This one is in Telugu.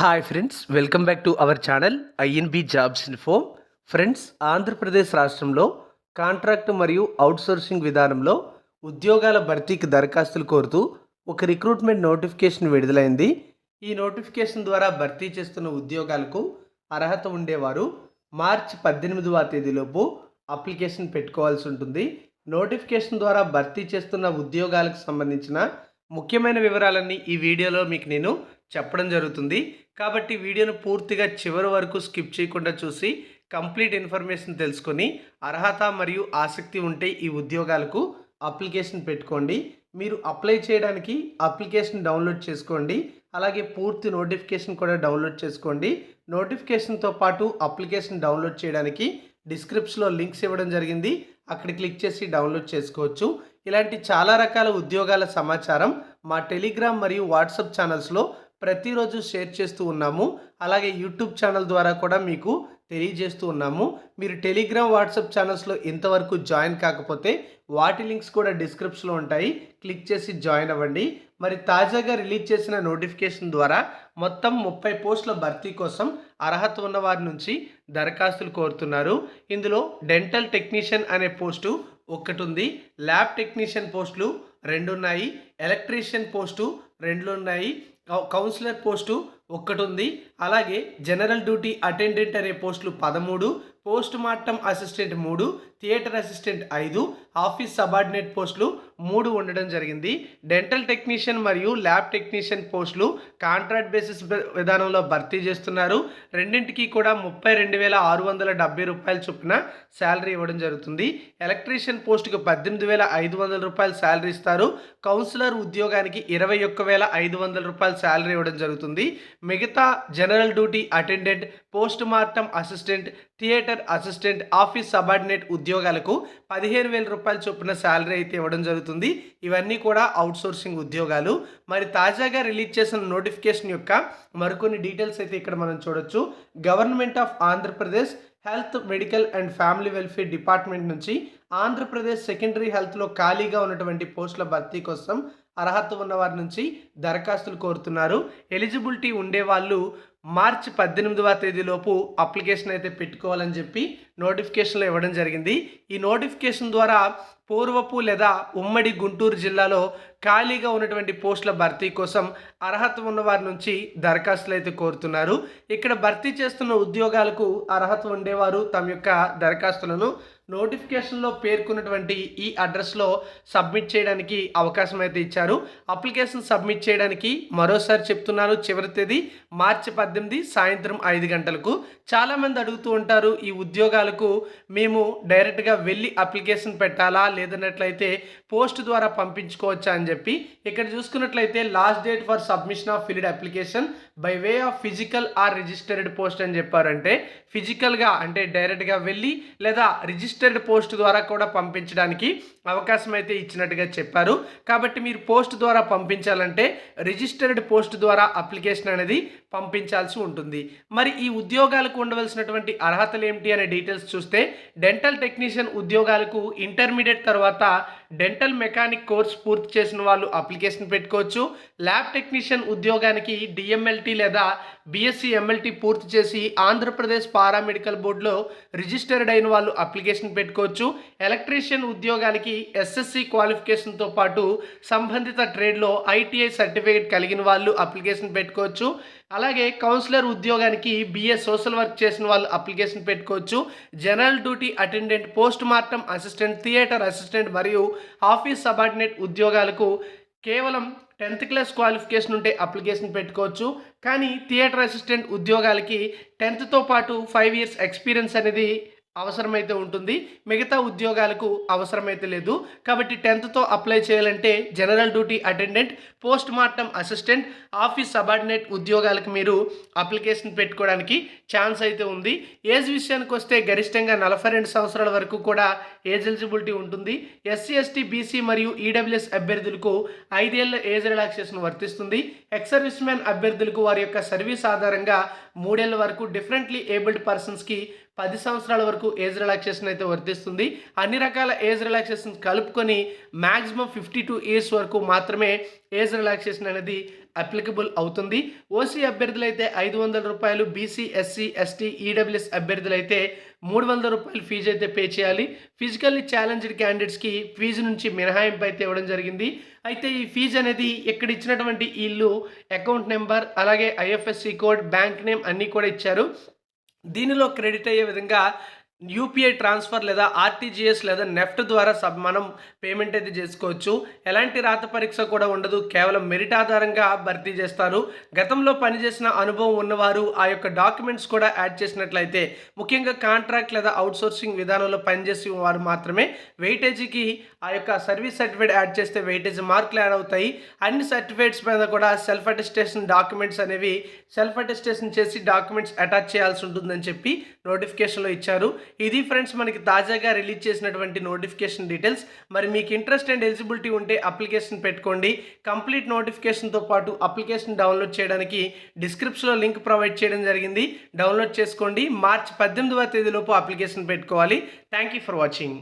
Hi friends welcome back to our channel INB jobs info friends Andhra Pradesh రాష్ట్రంలో కాంట్రాక్ట్ మరియు అవుట్సోర్సింగ్ విధానంలో ఉద్యోగాల భర్తీకి దరఖాస్తులు కోరుతూ ఒక రిక్రూట్మెంట్ నోటిఫికేషన్ విడుదలైంది. ఈ నోటిఫికేషన్ ద్వారా భర్తీ చేస్తున్న ఉద్యోగాలకు అర్హత ఉండేవారు మార్చి పద్దెనిమిదవ తేదీలోపు అప్లికేషన్ పెట్టుకోవాల్సి ఉంటుంది. నోటిఫికేషన్ ద్వారా భర్తీ చేస్తున్న ఉద్యోగాలకు సంబంధించిన ముఖ్యమైన వివరాలన్నీ ఈ వీడియోలో మీకు నేను చెప్పడం జరుగుతుంది. కాబట్టి వీడియోను పూర్తిగా చివరి వరకు స్కిప్ చేయకుండా చూసి కంప్లీట్ ఇన్ఫర్మేషన్ తెలుసుకొని అర్హత మరియు ఆసక్తి ఉంటే ఈ ఉద్యోగాలకు అప్లికేషన్ పెట్టుకోండి. మీరు అప్లై చేయడానికి అప్లికేషన్ డౌన్లోడ్ చేసుకోండి. అలాగే పూర్తి నోటిఫికేషన్ కూడా డౌన్లోడ్ చేసుకోండి. నోటిఫికేషన్తో పాటు అప్లికేషన్ డౌన్లోడ్ చేయడానికి డిస్క్రిప్షన్లో లింక్స్ ఇవ్వడం జరిగింది. అక్కడ క్లిక్ చేసి డౌన్లోడ్ చేసుకోవచ్చు. ఇలాంటి చాలా రకాల ఉద్యోగాల సమాచారం మా టెలిగ్రామ్ మరియు వాట్సాప్ ఛానల్స్లో ప్రతిరోజు షేర్ చేస్తూ ఉన్నాము. అలాగే యూట్యూబ్ ఛానల్ ద్వారా కూడా మీకు తెలియజేస్తూ ఉన్నాము. మీరు టెలిగ్రామ్ వాట్సాప్ ఛానల్స్లో ఇంతవరకు జాయిన్ కాకపోతే వాటి లింక్స్ కూడా డిస్క్రిప్షన్లో ఉంటాయి. క్లిక్ చేసి జాయిన్ అవ్వండి. మరి తాజాగా రిలీజ్ చేసిన నోటిఫికేషన్ ద్వారా మొత్తం ముప్పై పోస్టుల భర్తీ కోసం అర్హత ఉన్న వారి నుంచి దరఖాస్తులు కోరుతున్నారు. ఇందులో డెంటల్ టెక్నీషియన్ అనే పోస్టు ఒకటి ఉంది. ల్యాబ్ టెక్నీషియన్ పోస్టులు రెండు ఉన్నాయి. ఎలక్ట్రీషియన్ పోస్టు రెండు ఉన్నాయి కౌ- కౌన్సిలర్ పోస్టు ఒక్కటి ఉంది అలాగే జనరల్ డ్యూటీ అటెండెంట్ అనే పోస్టులు పదమూడు పోస్ట్ మార్టం అసిస్టెంట్ మూడు థియేటర్ అసిస్టెంట్ ఐదు ఆఫీస్ సబార్డినేట్ పోస్టులు మూడు ఉండడం జరిగింది. డెంటల్ టెక్నీషియన్ మరియు ల్యాబ్ టెక్నీషియన్ పోస్టులు కాంట్రాక్ట్ బేసిస్ విధానంలో భర్తీ చేస్తున్నారు. రెండింటికి కూడా ముప్పై రెండు వేల ఆరు వందల డెబ్బై రూపాయల చొప్పున శాలరీ ఇవ్వడం జరుగుతుంది. ఎలక్ట్రీషియన్ పోస్టుకు పద్దెనిమిది వేల ఐదు వందల రూపాయలు శాలరీ ఇస్తారు. కౌన్సిలర్ ఉద్యోగానికి ఇరవై ఒక్క వేల ఐదు వందల రూపాయలు శాలరీ ఇవ్వడం జరుగుతుంది. మిగతా general duty attendant post mortem assistant theatre assistant office subordinate ఉద్యోగాలకు పదిహేను వేల రూపాయల చొప్పున శాలరీ అయితే ఇవ్వడం జరుగుతుంది. ఇవన్నీ కూడా అవుట్సోర్సింగ్ ఉద్యోగాలు. మరి తాజాగా రిలీజ్ చేసిన నోటిఫికేషన్ యొక్క మరికొన్ని డీటెయిల్స్ అయితే ఇక్కడ మనం చూడొచ్చు. Government of Andhra Pradesh health medical and family welfare department నుంచి ఆంధ్రప్రదేశ్ సెకండరీ హెల్త్లో ఖాళీగా ఉన్నటువంటి పోస్టుల భర్తీ కోసం అర్హత ఉన్నవారి నుంచి దరఖాస్తులు కోరుతున్నారు. ఎలిజిబిలిటీ ఉండేవాళ్ళు మార్చి పద్దెనిమిదవ తేదీలోపు అప్లికేషన్ అయితే పెట్టుకోవాలని చెప్పి నోటిఫికేషన్లో ఇవ్వడం జరిగింది. ఈ నోటిఫికేషన్ ద్వారా పూర్వపు లేదా ఉమ్మడి గుంటూరు జిల్లాలో ఖాళీగా ఉన్నటువంటి పోస్టుల భర్తీ కోసం అర్హత ఉన్నవారి నుంచి దరఖాస్తులు అయితే కోరుతున్నారు. ఇక్కడ భర్తీ చేస్తున్న ఉద్యోగాలకు అర్హత ఉండేవారు తమ యొక్క దరఖాస్తులను నోటిఫికేషన్లో పేర్కొన్నటువంటి ఈ అడ్రస్లో సబ్మిట్ చేయడానికి అవకాశం అయితే ఇచ్చారు. అప్లికేషన్ సబ్మిట్ చేయడానికి మరోసారి చెప్తున్నాను చివరి తేదీ మార్చి పద్దెనిమిది సాయంత్రం ఐదు గంటలకు. చాలామంది అడుగుతూ ఉంటారు ఈ ఉద్యోగాలకు మేము డైరెక్ట్గా వెళ్ళి అప్లికేషన్ పెట్టాలా లేదన్నట్లయితే పోస్ట్ ద్వారా పంపించుకోవచ్చా అని చెప్పి. ఇక్కడ చూసుకున్నట్లయితే last date for submission of filled application by way of physical or registered post అని చెప్పారంటే ఫిజికల్గా అంటే డైరెక్ట్గా వెళ్ళి లేదా రిజిస్టర్ రిజిస్టర్డ్ పోస్ట్ ద్వారా కూడా పంపించడానికి అవకాశం అయితే ఇచ్చినట్టుగా చెప్పారు. కాబట్టి మీరు పోస్ట్ ద్వారా పంపించాలంటే రిజిస్టర్డ్ పోస్ట్ ద్వారా అప్లికేషన్ అనేది పంపించాల్సి ఉంటుంది. మరి ఈ ఉద్యోగాలకు ఉండవలసినటువంటి అర్హతలు ఏమిటి అనే డీటెయిల్స్ చూస్తే డెంటల్ టెక్నీషియన్ ఉద్యోగాలకు ఇంటర్మీడియట్ తర్వాత డెంటల్ మెకానిక్ కోర్స్ పూర్తి చేసిన వాళ్ళు అప్లికేషన్ పెట్టుకోవచ్చు. ల్యాబ్ టెక్నీషియన్ ఉద్యోగానికి డిఎంఎల్టీ లేదా బీఎస్సీ ఎంఎల్టీ పూర్తి చేసి ఆంధ్రప్రదేశ్ పారామెడికల్ బోర్డులో రిజిస్టర్డ్ అయిన వాళ్ళు అప్లికేషన్ పెట్టుకోవచ్చు. ఎలక్ట్రీషియన్ ఉద్యోగాలకి ఎస్ఎస్సి క్వాలిఫికేషన్తో పాటు సంబంధిత ట్రేడ్లో ఐటీఐ సర్టిఫికేట్ కలిగిన వాళ్ళు అప్లికేషన్ పెట్టుకోవచ్చు. అలాగే కౌన్సిలర్ ఉద్యోగానికి బిఏ సోషల్ వర్క్ చేసిన వాళ్ళు అప్లికేషన్ పెట్టుకోవచ్చు. General duty attendant post mortem assistant theatre assistant మరియు ఆఫీస్ సబార్డినేట్ ఉద్యోగాలకు కేవలం టెన్త్ క్లాస్ క్వాలిఫికేషన్ ఉంటే అప్లికేషన్ పెట్టుకోవచ్చు. కానీ థియేటర్ అసిస్టెంట్ ఉద్యోగాలకి టెన్త్తో పాటు ఫైవ్ ఇయర్స్ ఎక్స్పీరియన్స్ అనేది అవసరమైతే ఉంటుంది. మిగతా ఉద్యోగాలకు అవసరమైతే లేదు. కాబట్టి టెన్త్తో అప్లై చేయాలంటే general duty attendant post mortem assistant office subordinate ఉద్యోగాలకు మీరు అప్లికేషన్ పెట్టుకోవడానికి ఛాన్స్ అయితే ఉంది. ఏజ్ విషయానికి వస్తే గరిష్టంగా నలభై రెండు సంవత్సరాల వరకు కూడా ఏజ్ ఎలిజిబిలిటీ ఉంటుంది. ఎస్సీ ఎస్టీ బీసీ మరియు ఈడబ్ల్యూఎస్ అభ్యర్థులకు ఐదేళ్ళ ఏజ్ రిలాక్సేషన్ వర్తిస్తుంది. ఎక్స్ సర్వీస్ మ్యాన్ అభ్యర్థులకు వారి యొక్క సర్వీస్ ఆధారంగా మూడేళ్ళ వరకు డిఫరెంట్లీ ఏబుల్డ్ పర్సన్స్కి పది సంవత్సరాల వరకు ఏజ్ రిలాక్సేషన్ అయితే వర్తిస్తుంది. అన్ని రకాల ఏజ్ రిలాక్సేషన్ కలుపుకొని మ్యాక్సిమం ఫిఫ్టీ టూ ఇయర్స్ వరకు మాత్రమే ఏజ్ రిలాక్సేషన్ అనేది అప్లికబుల్ అవుతుంది. ఓసీ అభ్యర్థులు అయితే ఐదు వందల రూపాయలు బీసీ ఎస్సీ ఎస్టీ ఈడబ్ల్యూఎస్ అభ్యర్థులు అయితే మూడు వందల రూపాయలు ఫీజు అయితే పే చేయాలి. ఫిజికల్లీ ఛాలెంజ్డ్ క్యాండిడేట్స్కి ఫీజు నుంచి మినహాయింపు అయితే ఇవ్వడం జరిగింది. అయితే ఈ ఫీజు అనేది ఇక్కడ ఇచ్చినటువంటి ఇల్లు అకౌంట్ నెంబర్ అలాగే ఐఎఫ్ఎస్సి కోడ్ బ్యాంక్ నేమ్ అన్నీ కూడా ఇచ్చారు. దీనిలో క్రెడిట్ అయ్యే విధంగా యూపీఐ ట్రాన్స్ఫర్ లేదా ఆర్టీజీఎస్ లేదా నెఫ్ట్ ద్వారా సబ్ మనం పేమెంట్ అయితే చేసుకోవచ్చు. ఎలాంటి రాత పరీక్ష కూడా ఉండదు. కేవలం మెరిట్ ఆధారంగా భర్తీ చేస్తారు. గతంలో పనిచేసిన అనుభవం ఉన్నవారు ఆ యొక్క డాక్యుమెంట్స్ కూడా యాడ్ చేసినట్లయితే ముఖ్యంగా కాంట్రాక్ట్ లేదా అవుట్సోర్సింగ్ విధానంలో పనిచేసే వారు మాత్రమే వెయిటేజీకి ఆ యొక్క సర్వీస్ సర్టిఫికేట్ యాడ్ చేస్తే వెయిటేజ్ మార్కులు యాడ్ అవుతాయి. అన్ని సర్టిఫికేట్స్ మీద కూడా సెల్ఫ్ అటెస్టేషన్ డాక్యుమెంట్స్ అనేవి సెల్ఫ్ అటెస్టేషన్ చేసి డాక్యుమెంట్స్ అటాచ్ చేయాల్సి ఉంటుందని చెప్పి నోటిఫికేషన్లో ఇచ్చారు. ఇది ఫ్రెండ్స్ మనకి తాజాగా రిలీజ్ చేసినటువంటి నోటిఫికేషన్ డీటెయిల్స్. మరి మీకు ఇంట్రెస్ట్ అండ్ ఎలిజిబిలిటీ ఉంటే అప్లికేషన్ పెట్టుకోండి. కంప్లీట్ నోటిఫికేషన్తో పాటు అప్లికేషన్ డౌన్లోడ్ చేయడానికి డిస్క్రిప్షన్లో లింక్ ప్రొవైడ్ చేయడం జరిగింది. డౌన్లోడ్ చేసుకోండి. మార్చ్ పద్దెనిమిదవ తేదీలోపు అప్లికేషన్ పెట్టుకోవాలి. Thank you for watching.